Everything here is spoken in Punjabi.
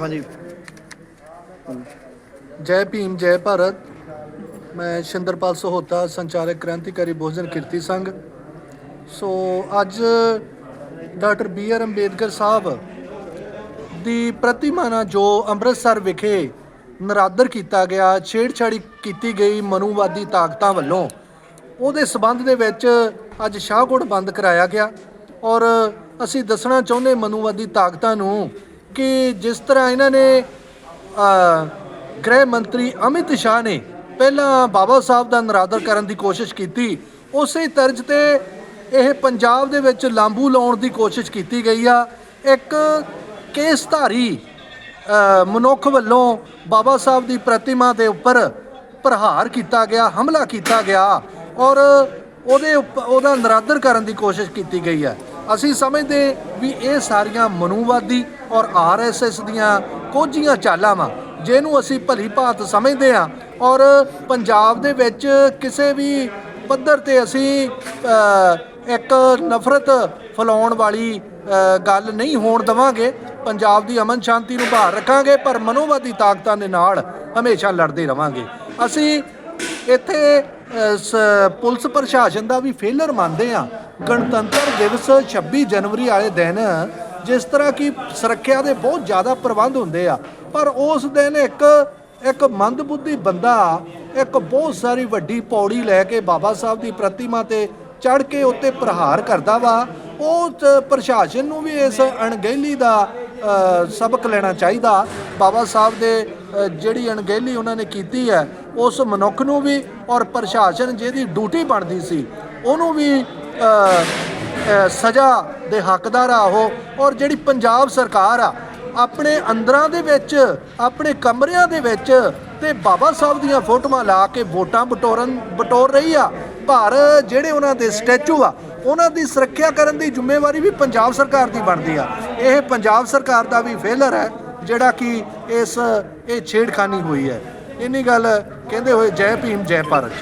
ਹਾਂਜੀ। ਜੈ ਭੀਮ, ਜੈ ਭਾਰਤ। ਮੈਂ ਸ਼ਿੰਦਰਪਾਲ ਸਹੋਤਾ, ਸੰਚਾਲਕ ਕ੍ਰਾਂਤੀਕਾਰੀ ਬਹੁਜਨ ਕਿਰਤੀ ਸੰਘ। ਸੋ ਅੱਜ doctor B R Ambedkar Sahib ਦੀ ਪ੍ਰਤਿਮਾ ਨਾਲ ਜੋ ਅੰਮ੍ਰਿਤਸਰ ਵਿਖੇ ਨਰਾਦਰ ਕੀਤਾ ਗਿਆ, ਛੇੜਛਾੜੀ ਕੀਤੀ ਗਈ ਮਨੂਵਾਦੀ ਤਾਕਤਾਂ ਵੱਲੋਂ, ਉਹਦੇ ਸਬੰਧ ਦੇ ਵਿੱਚ ਅੱਜ ਸ਼ਾਹਕੋਟ ਬੰਦ ਕਰਾਇਆ ਗਿਆ। ਔਰ ਅਸੀਂ ਦੱਸਣਾ ਚਾਹੁੰਦੇ ਮਨੂਵਾਦੀ ਤਾਕਤਾਂ ਨੂੰ ਕਿ ਜਿਸ ਤਰ੍ਹਾਂ ਇਹਨਾਂ ਨੇ ਗ੍ਰਹਿ ਮੰਤਰੀ ਅਮਿਤ ਸ਼ਾਹ ਨੇ ਪਹਿਲਾਂ ਬਾਬਾ ਸਾਹਿਬ ਦਾ ਨਰਾਦਰ ਕਰਨ ਦੀ ਕੋਸ਼ਿਸ਼ ਕੀਤੀ, ਉਸੇ ਤਰਜ਼ ਤੇ ਇਹ ਪੰਜਾਬ ਦੇ ਵਿੱਚ ਲਾਂਬੂ ਲਾਉਣ ਦੀ ਕੋਸ਼ਿਸ਼ ਕੀਤੀ ਗਈ ਆ। ਇੱਕ ਕੇਸਧਾਰੀ ਮਨੁੱਖ ਵੱਲੋਂ ਬਾਬਾ ਸਾਹਿਬ ਦੀ ਪ੍ਰਤਿਮਾ ਦੇ ਉੱਪਰ ਪ੍ਰਹਾਰ ਕੀਤਾ ਗਿਆ, ਹਮਲਾ ਕੀਤਾ ਗਿਆ ਔਰ ਉਹਦੇ ਉੱਪ- ਉਹਦਾ ਨਰਾਦਰ ਕਰਨ ਦੀ ਕੋਸ਼ਿਸ਼ ਕੀਤੀ ਗਈ ਹੈ ਅਸੀਂ ਸਮਝਦੇ ਵੀ ਇਹ ਸਾਰੀਆਂ ਮਨੂਵਾਦੀ ਔਰ ਆਰਐਸਐਸ ਦੀਆਂ ਕੋਝੀਆਂ ਚਾਲਾਂ ਵਾਂ, ਜਿਹਨੂੰ ਅਸੀਂ ਭਲੀ ਭਾਤ ਸਮਝਦੇ ਹਾਂ। ਔਰ ਪੰਜਾਬ ਦੇ ਵਿੱਚ ਕਿਸੇ ਵੀ ਪੱਧਰ ਤੇ ਅਸੀਂ ਇੱਕ ਨਫ਼ਰਤ ਫੈਲਾਉਣ ਵਾਲੀ ਗੱਲ ਨਹੀਂ ਹੋਣ ਦਵਾਂਗੇ। ਪੰਜਾਬ ਦੀ ਅਮਨ ਸ਼ਾਂਤੀ ਨੂੰ ਬਹਾਲ ਰੱਖਾਂਗੇ, ਪਰ ਮਨੋਵਾਦੀ ਤਾਕਤਾਂ ਦੇ ਨਾਲ ਹਮੇਸ਼ਾ ਲੜਦੇ ਰਵਾਂਗੇ। ਅਸੀਂ ਇੱਥੇ ਸ- ਪੁਲਿਸ ਪ੍ਰਸ਼ਾਸਨ ਦਾ ਵੀ ਫੇਲਰ ਮੰਨਦੇ ਆ ਗਣਤੰਤਰ ਦਿਵਸ 26 ਜਨਵਰੀ ਵਾਲੇ ਦਿਨ ਜਿਸ ਤਰ੍ਹਾਂ ਕਿ ਸੁਰੱਖਿਆ ਦੇ ਬਹੁਤ ਜ਼ਿਆਦਾ ਪ੍ਰਬੰਧ ਹੁੰਦੇ ਆ, ਪਰ ਉਸ ਦਿਨ ਇੱਕ ਇੱਕ ਮੰਦਬੁੱਧੀ ਬੰਦਾ ਇੱਕ ਬਹੁਤ ਸਾਰੀ ਵੱਡੀ ਪੌੜੀ ਲੈ ਕੇ ਬਾਬਾ ਸਾਹਿਬ ਦੀ ਪ੍ਰਤਿਮਾ ਤੇ ਚੜ ਕੇ ਉੱਤੇ ਪ੍ਰਹਾਰ ਕਰਦਾ ਵਾ। ਉਹ ਪ੍ਰਸ਼ਾਸਨ ਨੂੰ ਵੀ ਇਸ ਅਣਗਹਿਲੀ ਦਾ ਸਬਕ ਲੈਣਾ ਚਾਹੀਦਾ। ਬਾਬਾ ਸਾਹਿਬ ਦੇ ਜਿਹੜੀ ਅਣਗਹਿਲੀ ਉਹਨਾਂ ਨੇ ਕੀਤੀ ਹੈ, ਉਸ ਮਨੁੱਖ ਨੂੰ ਵੀ ਔਰ ਪ੍ਰਸ਼ਾਸਨ ਜਿਹਦੀ ਡਿਊਟੀ ਬਣਦੀ ਸੀ, ਉਹਨੂੰ ਵੀ ਸਜ਼ਾ ਦੇ ਹੱਕਦਾਰ ਆ ਉਹ, ਔਰ ਜਿਹੜੀ ਪੰਜਾਬ ਸਰਕਾਰ ਆ, ਆਪਣੇ ਅੰਦਰਾਂ ਦੇ ਵਿੱਚ, ਆਪਣੇ ਕਮਰਿਆਂ ਦੇ ਵਿੱਚ ਤੇ ਬਾਬਾ ਸਾਹਿਬ ਦੀਆਂ ਫੋਟੋਆਂ ਲਾ ਕੇ ਵੋਟਾਂ ਬਟੋਰਨ, ਬਟੋਰ ਰਹੀ ਆ। ਪਰ ਜਿਹੜੇ ਉਹਨਾਂ ਦੇ ਸਟੈਚੂ ਆ, ਉਹਨਾਂ ਦੀ ਸੁਰੱਖਿਆ ਕਰਨ ਦੀ ਜ਼ਿੰਮੇਵਾਰੀ ਵੀ ਪੰਜਾਬ ਸਰਕਾਰ ਦੀ ਬਣਦੀ ਆ। ਇਹ ਪੰਜਾਬ ਸਰਕਾਰ ਦਾ ਵੀ ਫੇਲਰ ਹੈ, ਜਿਹੜਾ ਕਿ ਇਸ, ਇਹ ਛੇੜਖਾਨੀ ਹੋਈ ਹੈ। ਇੰਨੀ ਗੱਲ ਕਹਿੰਦੇ ਹੋਏ ਜੈ ਭੀਮ, ਜੈ ਭਾਰਤ।